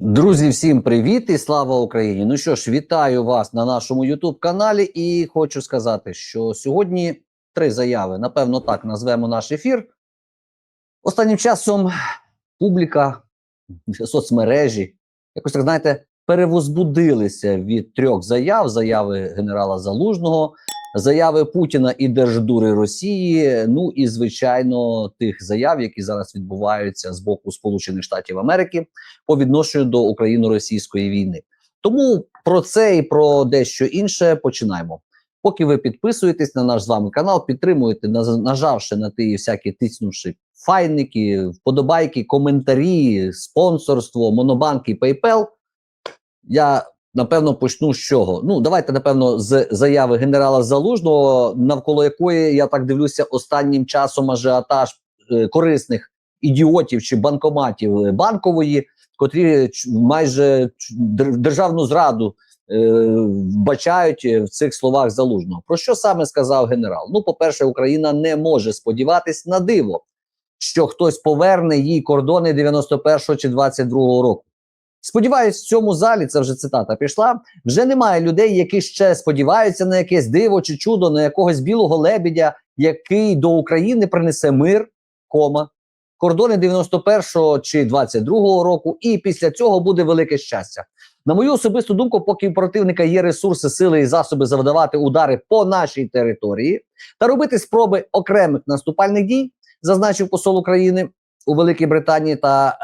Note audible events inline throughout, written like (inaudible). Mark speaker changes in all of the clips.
Speaker 1: Друзі, всім привіт і слава Україні! Ну що ж, вітаю вас на нашому youtube каналі і хочу сказати, що сьогодні три заяви. Напевно, так назвемо наш ефір. Останнім часом публіка, соцмережі, якось так знаєте, перевозбудилися від трьох заяв: заяви генерала Залужного, заяви Путіна і Держдури Росії. Ну і звичайно, тих заяв, які зараз відбуваються з боку Сполучених Штатів Америки по відношенню до україно-російської війни. Тому про це і про дещо інше починаємо. Поки ви підписуєтесь на наш з вами канал, підтримуєте, нажавши на ті всякі тиснувши файники, вподобайки, коментарі, спонсорство, монобанки, PayPal. Я напевно почну з чого. Ну, давайте, напевно, з заяви генерала Залужного, навколо якої я так дивлюся, останнім часом ажіотаж е, корисних ідіотів чи банкоматів е, банкової, котрі майже державну зраду е, вбачають в цих словах залужного. Про що саме сказав генерал? Ну, по-перше, Україна не може сподіватись на диво, що хтось поверне їй кордони 91-го чи 22-го року. Сподіваюсь, в цьому залі це вже цитата пішла. Вже немає людей, які ще сподіваються на якесь диво чи чудо, на якогось білого лебідя, який до України принесе мир, кома, кордони 91-го чи 22-го року, і після цього буде велике щастя. На мою особисту думку, поки у противника є ресурси, сили і засоби завдавати удари по нашій території та робити спроби окремих наступальних дій, зазначив посол України у Великій Британії та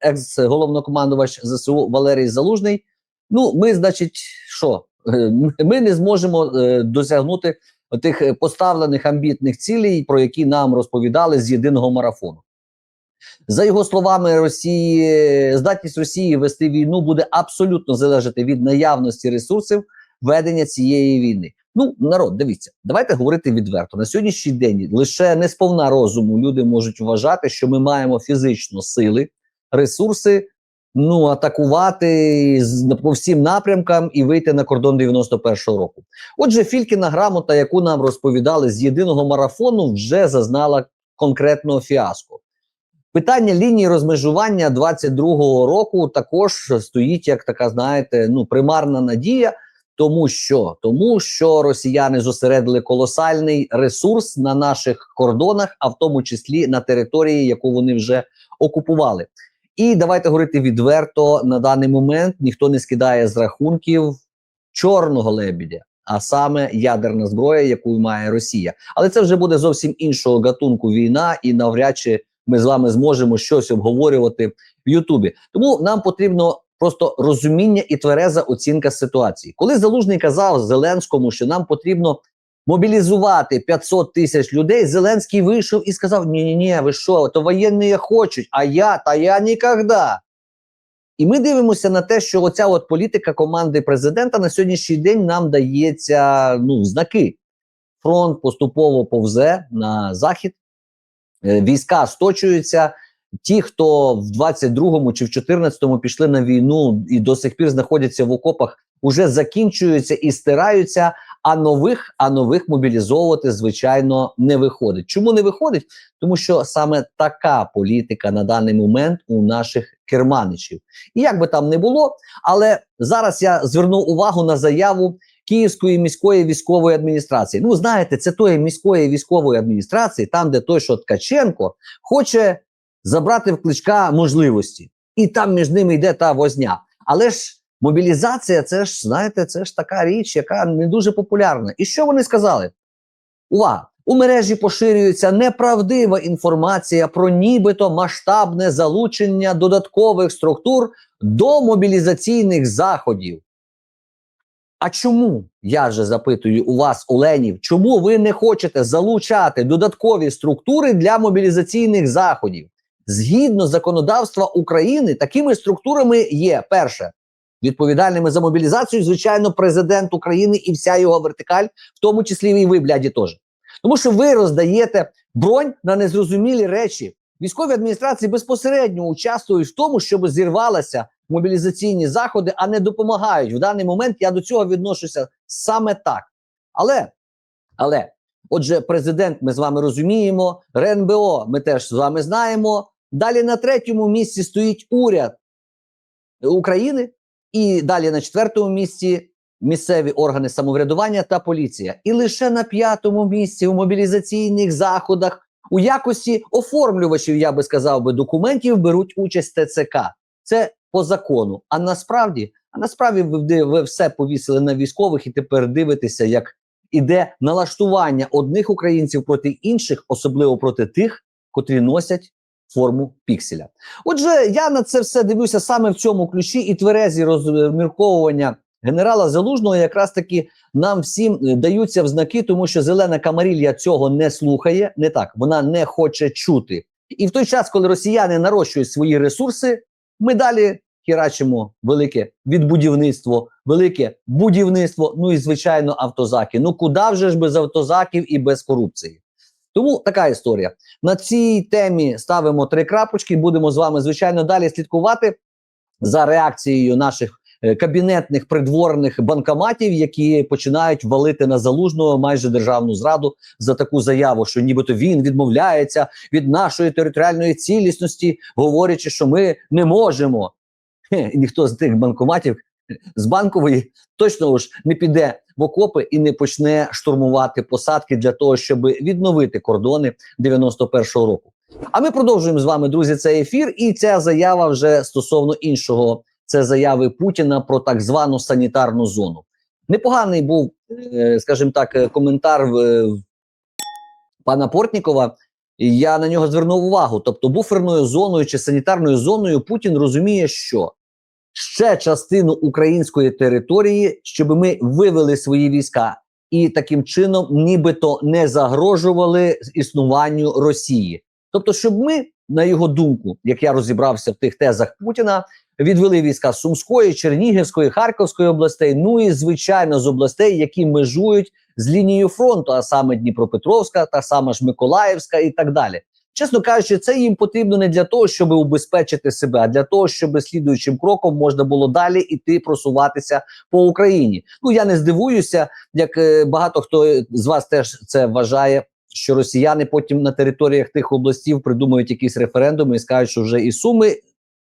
Speaker 1: екс-головнокомандувач ЗСУ Валерій Залужний. Ну, ми, значить, що? Е, Ми не зможемо е, досягнути тих поставлених амбітних цілей, про які нам розповідали з єдиного марафону. За його словами, Росії здатність Росії вести війну буде абсолютно залежати від наявності ресурсів ведення цієї війни. Ну, народ, дивіться, давайте говорити відверто. На сьогоднішній день лише не сповна розуму люди можуть вважати, що ми маємо фізично сили, ресурси, ну атакувати по всім напрямкам і вийти на кордон 91-го року. Отже, Фількіна грамота, яку нам розповідали з єдиного марафону, вже зазнала конкретного фіаско. Питання лінії розмежування 22-го року також стоїть як така, знаєте, ну примарна надія. Тому що тому що росіяни зосередили колосальний ресурс на наших кордонах, а в тому числі на території, яку вони вже окупували. І давайте говорити відверто на даний момент ніхто не скидає з рахунків чорного лебідя, а саме ядерна зброя, яку має Росія. Але це вже буде зовсім іншого гатунку війна, і навряд чи ми з вами зможемо щось обговорювати в Ютубі. Тому нам потрібно просто розуміння і твереза оцінка ситуації. Коли Залужний казав Зеленському, що нам потрібно мобілізувати 500 тисяч людей, Зеленський вийшов і сказав: Ні, ні, ні, ви що, то воєнні хочуть, а я та я ніколи. І ми дивимося на те, що оця от політика команди президента на сьогоднішній день нам дається ну, знаки. Фронт поступово повзе на захід, Е, війська сточуються. Ті, хто в 22-му чи в 14-му пішли на війну і до сих пір знаходяться в окопах, уже закінчуються і стираються. А нових, а нових мобілізовувати звичайно не виходить. Чому не виходить? Тому що саме така політика на даний момент у наших керманичів. І як би там не було, але зараз я зверну увагу на заяву Київської міської військової адміністрації. Ну, знаєте, це тої міської військової адміністрації, там, де той, що Ткаченко, хоче забрати в кличка можливості, і там між ними йде та возня. Але ж мобілізація, це ж знаєте, це ж така річ, яка не дуже популярна. І що вони сказали? Увага! У мережі поширюється неправдива інформація про нібито масштабне залучення додаткових структур до мобілізаційних заходів. А чому я же запитую у вас, Оленів, чому ви не хочете залучати додаткові структури для мобілізаційних заходів? Згідно законодавства України, такими структурами є перше відповідальними за мобілізацію, звичайно, президент України і вся його вертикаль, в тому числі і ви, бляді, теж. Тому що ви роздаєте бронь на незрозумілі речі. Військові адміністрації безпосередньо участвують в тому, щоб зірвалися мобілізаційні заходи, а не допомагають. В даний момент я до цього відношуся саме так. Але, але, отже, президент, ми з вами розуміємо, РНБО ми теж з вами знаємо. Далі на третьому місці стоїть уряд. України, і далі на четвертому місці місцеві органи самоврядування та поліція. І лише на п'ятому місці у мобілізаційних заходах у якості оформлювачів, я би сказав би, документів беруть участь ТЦК. Це по закону. А насправді, а насправді ви, ви, все повісили на військових і тепер дивитеся, як іде налаштування одних українців проти інших, особливо проти тих, котрі носять форму пікселя. Отже, я на це все дивлюся саме в цьому ключі і тверезі розмірковування генерала Залужного якраз таки нам всім е, даються в знаки, тому що зелена камарілля цього не слухає, не так, вона не хоче чути. І в той час, коли росіяни нарощують свої ресурси, ми далі хірачимо велике відбудівництво, велике будівництво, ну і звичайно, автозаки. Ну куди вже ж без автозаків і без корупції? Тому така історія. На цій темі ставимо три крапочки. Будемо з вами, звичайно, далі слідкувати за реакцією наших е, кабінетних придворних банкоматів, які починають валити на залужного майже державну зраду за таку заяву, що нібито він відмовляється від нашої територіальної цілісності, говорячи, що ми не можемо. Хе, ніхто з тих банкоматів з банкової точно ж не піде в окопи і не почне штурмувати посадки для того, щоб відновити кордони 91-го року. А ми продовжуємо з вами, друзі, цей ефір. І ця заява вже стосовно іншого. Це заяви Путіна про так звану санітарну зону. Непоганий був, е, скажімо так, е, коментар в, е, пана Портнікова. Я на нього звернув увагу. Тобто, буферною зоною чи санітарною зоною Путін розуміє, що ще частину української території, щоб ми вивели свої війська і таким чином, нібито не загрожували існуванню Росії. Тобто, щоб ми, на його думку, як я розібрався в тих тезах Путіна, відвели війська з Сумської, Чернігівської, Харківської областей, ну і звичайно з областей, які межують з лінією фронту, а саме Дніпропетровська, та сама ж Миколаївська і так далі. Чесно кажучи, це їм потрібно не для того, щоб убезпечити себе, а для того, щоб слідуючим кроком можна було далі іти просуватися по Україні. Ну я не здивуюся, як е, багато хто з вас теж це вважає. Що росіяни потім на територіях тих областів придумають якісь референдуми і скажуть, що вже і Суми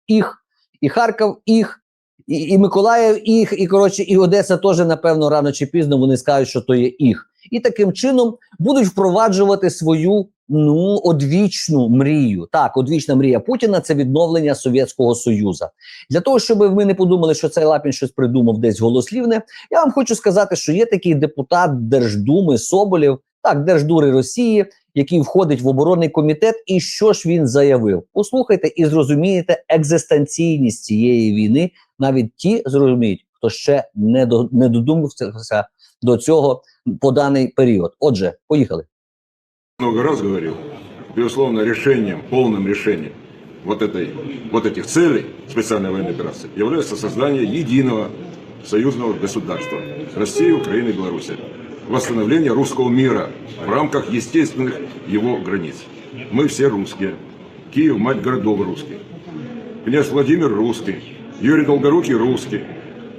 Speaker 1: їх, і Харків їх, і, і Миколаїв їх, і коротше, і Одеса теж, напевно, рано чи пізно вони скажуть, що то є їх. І таким чином будуть впроваджувати свою ну одвічну мрію. Так, одвічна мрія Путіна це відновлення Совєтського Союзу. Для того, щоб ми не подумали, що цей Лапін щось придумав десь голослівне, я вам хочу сказати, що є такий депутат Держдуми Соболєв, так, Держдури Росії, який входить в оборонний комітет, і що ж він заявив? Послухайте і зрозумієте екзистенційність цієї війни. Навіть ті зрозуміють, хто ще не до не додумався до цього по даний період. Отже, поїхали.
Speaker 2: Много раз говорил, безусловно, решением, полным решением вот, этой, вот этих целей специальной военной операции является создание единого союзного государства России, Украины и Беларуси. Восстановление русского мира в рамках естественных его границ. Мы все русские. Киев – мать городов русских. Князь Владимир русский. Юрий Долгорукий русский.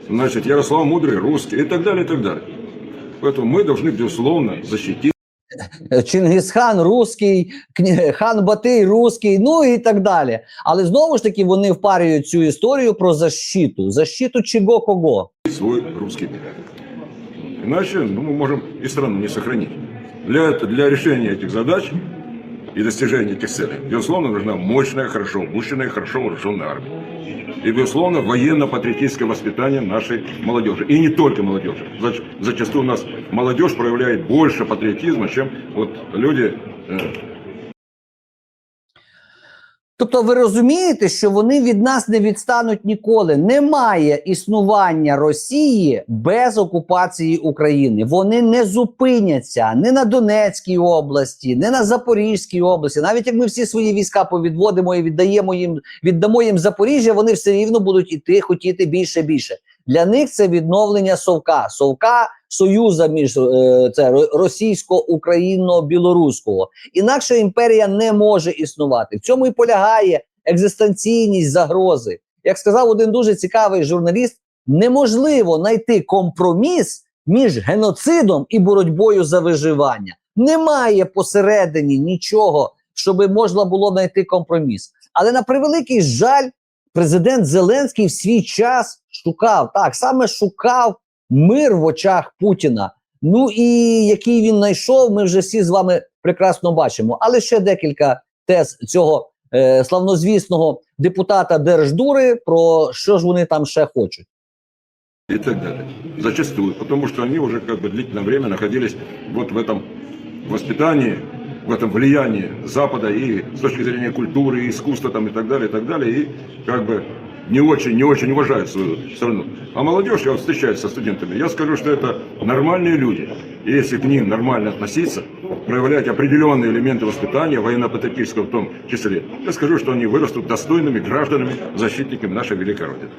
Speaker 2: Значит, Ярослав Мудрый русский и так далее, и так далее. Поэтому мы должны, безусловно, защитить
Speaker 1: Чингисхан русський, кня- хан Батий русський, ну і так далі. Але знову ж таки вони впарюють цю історію про защиту. Защиту чого кого?
Speaker 2: свой русский мир. Иначе ну, мы можем и страну не сохранить. Для, это- для решения этих задач и достижения этих целей, безусловно, нужна мощная, хорошо обученная, хорошо вооруженная армия. И, безусловно, военно-патриотическое воспитание нашей молодежи. И не только молодежи. Зач- Зачастую у нас молодежь проявляет больше патриотизма, чем вот люди э,
Speaker 1: Тобто, ви розумієте, що вони від нас не відстануть ніколи. Немає існування Росії без окупації України. Вони не зупиняться ні на Донецькій області, ні на Запорізькій області. Навіть як ми всі свої війська повідводимо і віддаємо їм, віддамо їм Запоріжжя, вони все рівно будуть іти, хотіти більше більше. Для них це відновлення совка, совка союза між е, це ро- російсько-україно-білоруського. Інакше імперія не може існувати. В цьому і полягає екзистенційність загрози. Як сказав один дуже цікавий журналіст, неможливо знайти компроміс між геноцидом і боротьбою за виживання. Немає посередині нічого, щоб можна було знайти компроміс. Але на превеликий жаль, президент Зеленський в свій час шукав так, саме шукав мир в очах Путіна. Ну і який він знайшов, ми вже всі з вами прекрасно бачимо. Але ще декілька тез цього е, славнозвісного депутата Держдури про що ж вони там ще хочуть.
Speaker 2: и так далее. Зачастую, потому что они уже как бы длительное время находились вот в этом воспитании, в этом влиянии Запада и с точки зрения культуры, и искусства там и так далее, и так далее, и как бы не очень, не очень уважают свою страну. А молодежь, я вот встречаюсь со студентами, я скажу, что это нормальные люди. И если к ним нормально относиться, проявлять определенные элементы воспитания, военно-патриотического в том числе, я скажу, что они вырастут достойными гражданами, защитниками нашей великой Родины.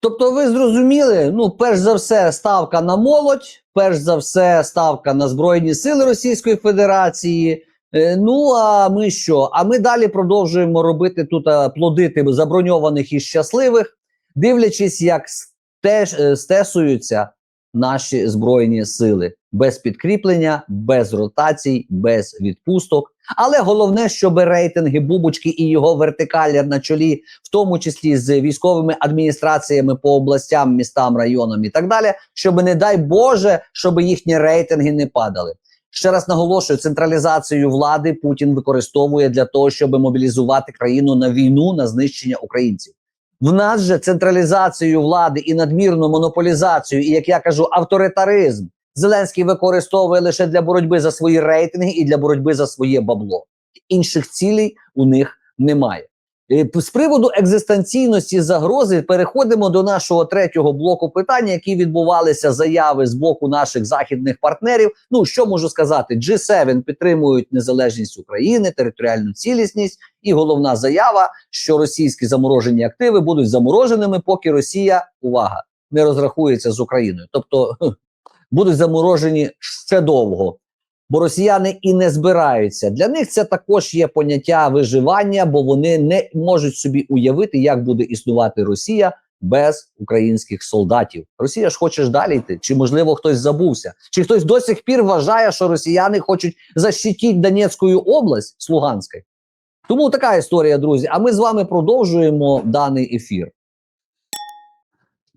Speaker 1: Тобто, ви зрозуміли, ну, перш за все, ставка на молодь, перш за все, ставка на Збройні Сили Російської Федерації. Е, Ну а ми що? А ми далі продовжуємо робити тут плодити заброньованих і щасливих, дивлячись, як стеж, е, стесуються наші збройні сили без підкріплення, без ротацій, без відпусток. Але головне, щоб рейтинги Бубочки і його вертикалі на чолі в тому числі з військовими адміністраціями по областям, містам, районам і так далі, щоб не дай Боже, щоб їхні рейтинги не падали. Ще раз наголошую, централізацію влади Путін використовує для того, щоб мобілізувати країну на війну на знищення українців. В нас же централізацію влади і надмірну монополізацію, і як я кажу, авторитаризм Зеленський використовує лише для боротьби за свої рейтинги і для боротьби за своє бабло. Інших цілей у них немає. З приводу екзистенційності загрози переходимо до нашого третього блоку питання, які відбувалися заяви з боку наших західних партнерів. Ну що можу сказати, G7 підтримують незалежність України, територіальну цілісність, і головна заява, що російські заморожені активи будуть замороженими, поки Росія увага не розрахується з Україною. Тобто будуть заморожені ще довго бо росіяни і не збираються. Для них це також є поняття виживання, бо вони не можуть собі уявити, як буде існувати Росія без українських солдатів. Росія ж хоче ж далі йти. Чи можливо хтось забувся? Чи хтось до сих пір вважає, що росіяни хочуть защитити Донецьку область з? Тому така історія, друзі. А ми з вами продовжуємо даний ефір.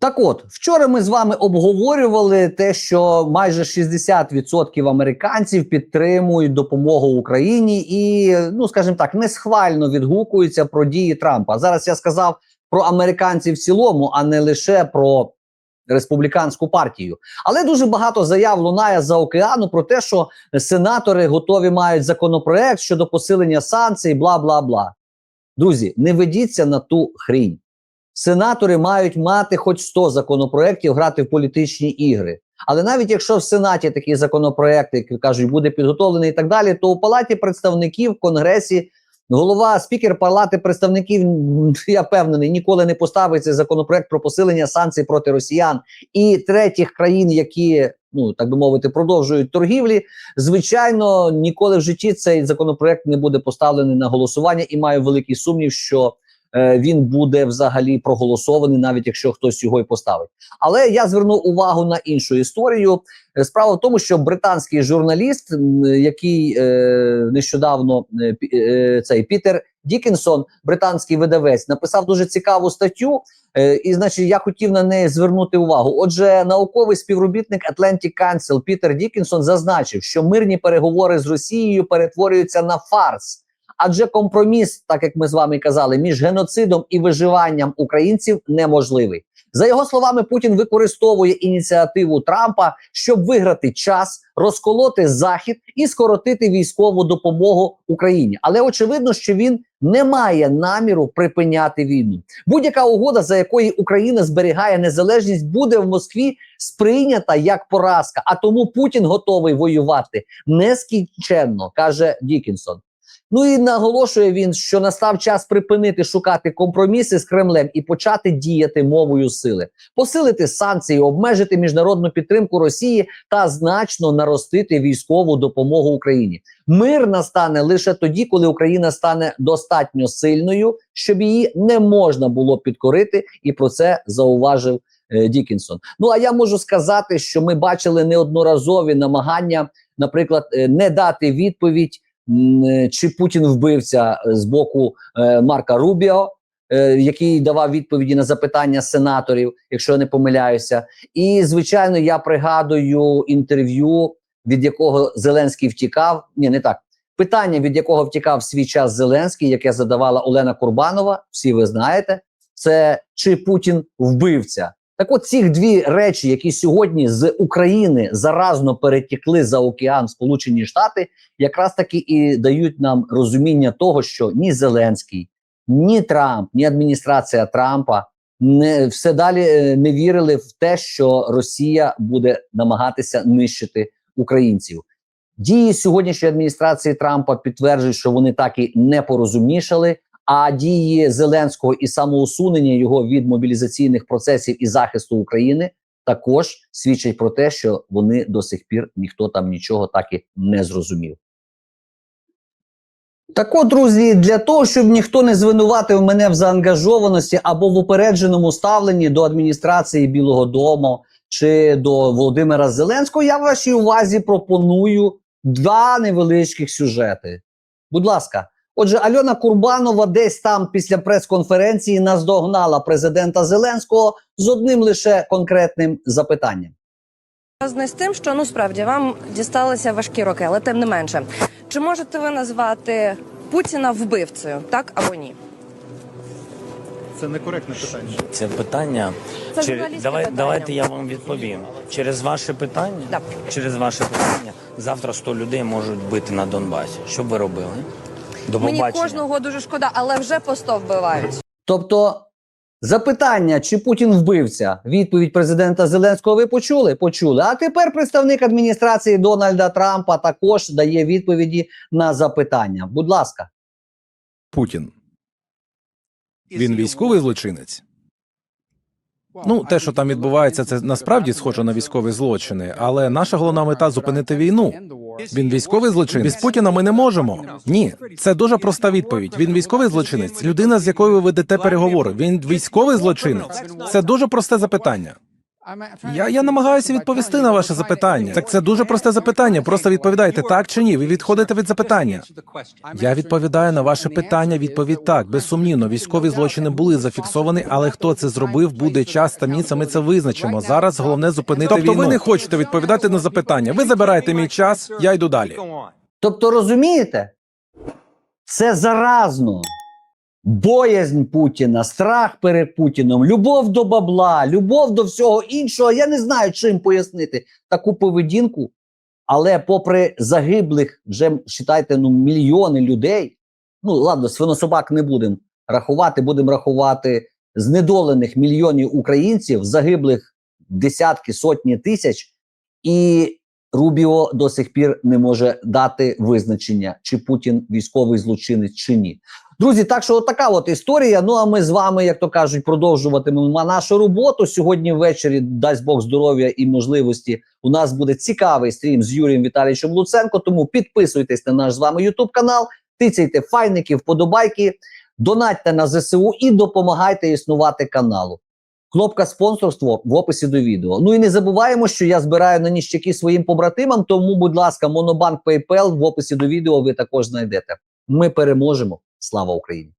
Speaker 1: Так от, вчора ми з вами обговорювали те, що майже 60% американців підтримують допомогу Україні і, ну скажімо так, несхвально відгукуються про дії Трампа. Зараз я сказав про американців в цілому, а не лише про республіканську партію. Але дуже багато заяв лунає за океану про те, що сенатори готові мають законопроект щодо посилення санкцій, бла бла бла. Друзі, не ведіться на ту хрінь. Сенатори мають мати хоч 100 законопроєктів грати в політичні ігри. Але навіть якщо в Сенаті такі законопроекти, як кажуть, буде підготовлений і так далі, то у Палаті представників в Конгресі голова спікер Палати представників, (laughs) я впевнений, ніколи не поставить цей законопроект про посилення санкцій проти росіян і третіх країн, які ну так би мовити, продовжують торгівлі. Звичайно, ніколи в житті цей законопроект не буде поставлений на голосування, і маю великий сумнів, що він буде взагалі проголосований, навіть якщо хтось його і поставить. Але я звернув увагу на іншу історію. Е, Справа в тому, що британський журналіст, який е, нещодавно е, е, цей Пітер Дікінсон, британський видавець, написав дуже цікаву статтю. Е, і, значить, я хотів на неї звернути увагу. Отже, науковий співробітник Atlantic Council Пітер Дікінсон зазначив, що мирні переговори з Росією перетворюються на фарс. Адже компроміс, так як ми з вами казали, між геноцидом і виживанням українців неможливий. За його словами, Путін використовує ініціативу Трампа, щоб виграти час, розколоти захід і скоротити військову допомогу Україні. Але очевидно, що він не має наміру припиняти війну. Будь-яка угода, за якої Україна зберігає незалежність, буде в Москві сприйнята як поразка. А тому Путін готовий воювати нескінченно, каже Дікінсон. Ну і наголошує він, що настав час припинити шукати компроміси з Кремлем і почати діяти мовою сили, посилити санкції, обмежити міжнародну підтримку Росії та значно наростити військову допомогу Україні. Мир настане лише тоді, коли Україна стане достатньо сильною, щоб її не можна було підкорити, і про це зауважив е, Дікінсон. Ну а я можу сказати, що ми бачили неодноразові намагання, наприклад, е, не дати відповідь. Е, Чи Путін вбивця е, з боку е, Марка Рубіо, який давав відповіді на запитання сенаторів, якщо я не помиляюся. І звичайно, я пригадую інтерв'ю, від якого Зеленський втікав. Ні, не так. Питання, від якого втікав свій час Зеленський, яке задавала Олена Курбанова, всі ви знаєте, це чи Путін вбивця. Так от ці дві речі, які сьогодні з України заразно перетекли за океан Сполучені Штати, якраз таки і дають нам розуміння того, що ні Зеленський, ні Трамп, ні адміністрація Трампа не все далі е, не вірили в те, що Росія буде намагатися нищити українців. Дії сьогоднішньої адміністрації Трампа підтверджують, що вони так і не порозумнішали. А дії Зеленського і самоусунення його від мобілізаційних процесів і захисту України також свідчать про те, що вони до сих пір ніхто там нічого так і не зрозумів. Так от, друзі, для того, щоб ніхто не звинуватив мене в заангажованості або в упередженому ставленні до адміністрації Білого Дому чи до Володимира Зеленського, я вашій увазі пропоную два невеличких сюжети. Будь ласка. Отже, Альона Курбанова десь там після прес-конференції наздогнала президента Зеленського з одним лише конкретним запитанням.
Speaker 3: З тим, що ну справді вам дісталися важкі роки, але тим не менше, чи можете ви назвати Путіна вбивцею, так або ні?
Speaker 4: Це некоректне питання.
Speaker 5: Це питання.
Speaker 3: Це
Speaker 5: Чер- Давай,
Speaker 3: питання.
Speaker 5: давайте я вам відповім. Через ваше питання,
Speaker 3: Да.
Speaker 5: через ваше питання, завтра 100 людей можуть бити на Донбасі. Що б ви робили? До
Speaker 3: Мені кожного дуже шкода, але вже по 100 вбивають.
Speaker 1: Тобто, запитання, чи Путін вбивця, відповідь президента Зеленського ви почули? Почули. А тепер представник адміністрації Дональда Трампа також дає відповіді на запитання. Будь ласка.
Speaker 4: Путін. Він військовий злочинець. Ну, те, що там відбувається, це насправді схоже на військові злочини, але наша головна мета зупинити війну. Він військовий злочинець. Без Путіна ми не можемо. Ні, це дуже проста відповідь. Він військовий злочинець. Людина, з якою ви ведете переговори. Він військовий злочинець. Це дуже просте запитання. Я, я намагаюся відповісти на ваше запитання. Так це дуже просте запитання. Просто відповідайте так чи ні. Ви відходите від запитання. Я відповідаю на ваше питання. Відповідь так. Безсумнівно, військові злочини були зафіксовані, але хто це зробив, буде час та місце. Ми це визначимо. Зараз головне зупинити тобто війну. ви не хочете відповідати на запитання. Ви забираєте мій час. Я йду далі.
Speaker 1: Тобто, розумієте, це заразно. Боязнь Путіна, страх перед Путіном, любов до бабла, любов до всього іншого. Я не знаю, чим пояснити таку поведінку. Але попри загиблих, вже вважайте, ну, мільйони людей. Ну ладно, свинособак не будемо рахувати, будемо рахувати знедолених мільйонів українців, загиблих десятки, сотні тисяч, і Рубіо до сих пір не може дати визначення, чи Путін військовий злочинець чи ні. Друзі, так що така от історія. Ну а ми з вами, як то кажуть, продовжуватимемо нашу роботу. Сьогодні ввечері, дасть Бог здоров'я і можливості. У нас буде цікавий стрім з Юрієм Віталійовичем Луценко. Тому підписуйтесь на наш з вами Ютуб канал, тицяйте файники, вподобайки, донатьте на ЗСУ і допомагайте існувати каналу. Кнопка спонсорство в описі до відео. Ну і не забуваємо, що я збираю на ніщаки своїм побратимам. Тому, будь ласка, Монобанк PayPal в описі до відео ви також знайдете. Ми переможемо. Слава Україні!